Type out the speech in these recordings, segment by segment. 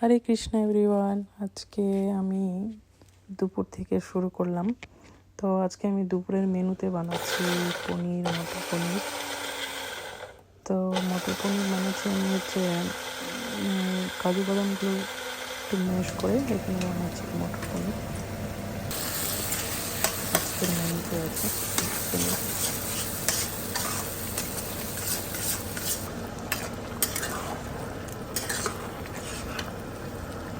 হরে Krishna everyone আজকে আমি দুপুর থেকে শুরু করলাম। তো আজকে আমি দুপুরের মেনুতে বানাচ্ছি পনির, মটর পনির। তো মটর পনির বানাচ্ছি আমি হচ্ছে কাজু বাদামগুলো একটু ম্যাশ করে এখানে বানাচ্ছি মটর পনির। আজকের মেনুতে আছে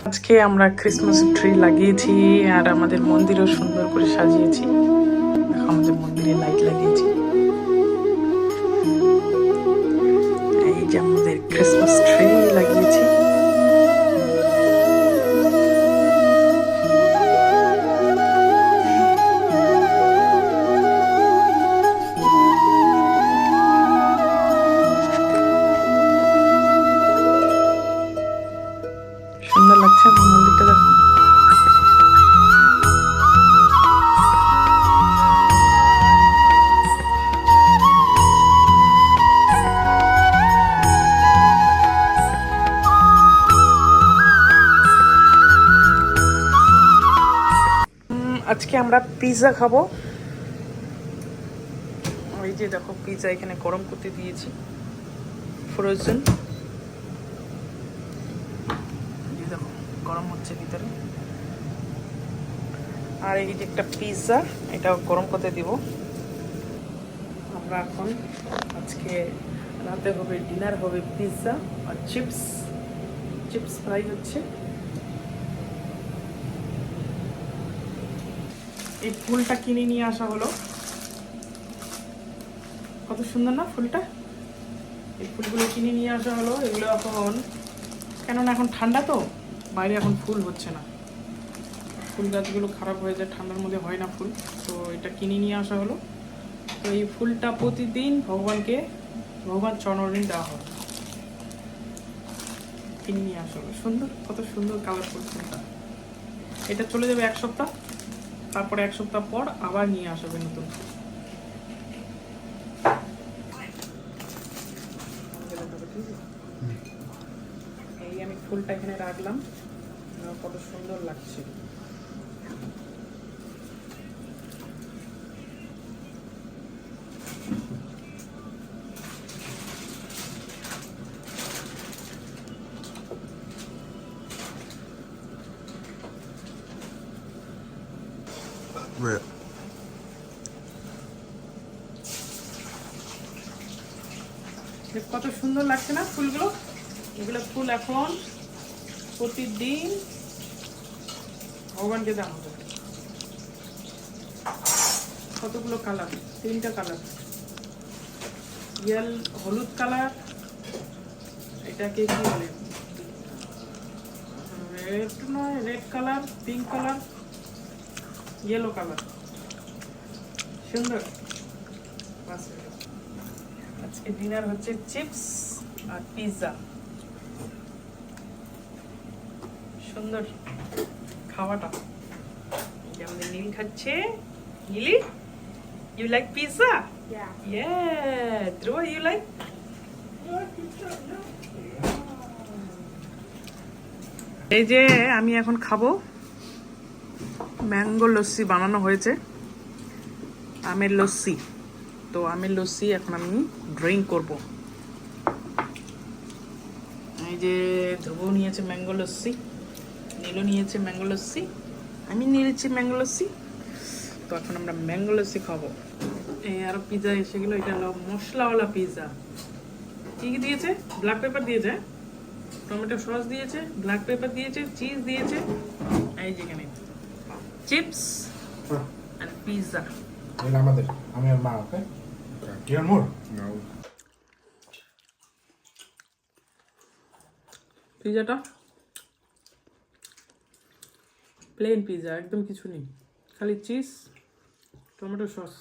আজকে আমরা ক্রিসমাস ট্রি লাগিয়েছি আর আমাদের মন্দিরও সুন্দর করে সাজিয়েছি। আমাদের মন্দিরে লাইট লাগিয়েছি। এই যে আমাদের ক্রিসমাস ট্রি আজকে আমরা পিৎজা খাব। ওই যে দেখো পিৎজা এখানে গরম করতে দিয়েছি। ফ্রোজেন এই দেখো গরম হচ্ছে ভিতরে। আর এই যে একটা পিৎজা এটাও গরম করতে দিব। আমরা এখন আজকে রাতে হবে ডিনার হবে পিৎজা আর চিপস চিপস ফ্রাই হচ্ছে। এই ফুলটা কিনে নিয়ে আসা হলো। কত সুন্দর না ফুলটা? এই ফুলগুলো কিনে নিয়ে আসা হলো, এগুলো এখন কেননা এখন ঠান্ডা তো। বাইরে এখন ফুল হচ্ছে না। ফুল গাছগুলো খারাপ হয়ে যায়, ঠান্ডার মধ্যে হয় না ফুল। তো এটা কিনে নিয়ে আসা হলো। তো এই ফুলটা প্রতিদিন ভগবানকে, ভগবান চরণে দেওয়া হবে কিনে নিয়ে আসা হলো। সুন্দর, কত সুন্দর কালারফুল ফুলটা। এটা চলে যাবে এক সপ্তাহ। তারপরে এক সপ্তাহ পর আবার নিয়ে আসবে নতুন ফুল। এই আমি ফুলটা এখানে রাখলাম। কত সুন্দর লাগছে। Rip. কত সুন্দর লাগছে না ফুলগুলো? এগুলো ফুল এখন প্রতিদিন ভগবানকে হবে কতগুলো কালার তিনটা কালার ইয়াল, হলুদ কালার এটাকে কি বলে? রেড নয় red colour pink colour yellow colour সুন্দর? আজকে ডিনার হচ্ছে চিপস আর পিৎজা সুন্দর খাওয়াটা। আমাদের নীল খাচ্ছে। Neeli you like pizza Yeah. Yeah, Dhruva, you like? এই যে আমি এখন খাব। ম্যাঙ্গো লস্যি বানানো হয়েছে। আমের লস্যি। তো আমের লস্যি এখন আমি ড্রিঙ্ক করব। এই যে ধ্রুব নিয়েছে ম্যাঙ্গো লস্যি। নীলও নিয়েছে ম্যাঙ্গো লস্যি আমি নিয়েছি ম্যাঙ্গো লস্যি তো এখন আমরা ম্যাঙ্গো লস্যি খাব। এই আরও পিৎজা এসে গেলো এটা হলো মশলাওয়ালা পিৎজা কি কি দিয়েছে? ব্ল্যাক পেপার দিয়েছে টমেটো সস দিয়েছে ব্ল্যাক পেপার দিয়েছে চিজ দিয়েছে। এই যেখানে চিপস আর পিৎজা এটা আমাদের আমি আর মা okay? You want more? Plain pizza একদম কিছু নেই। খালি চিজ টমেটো সস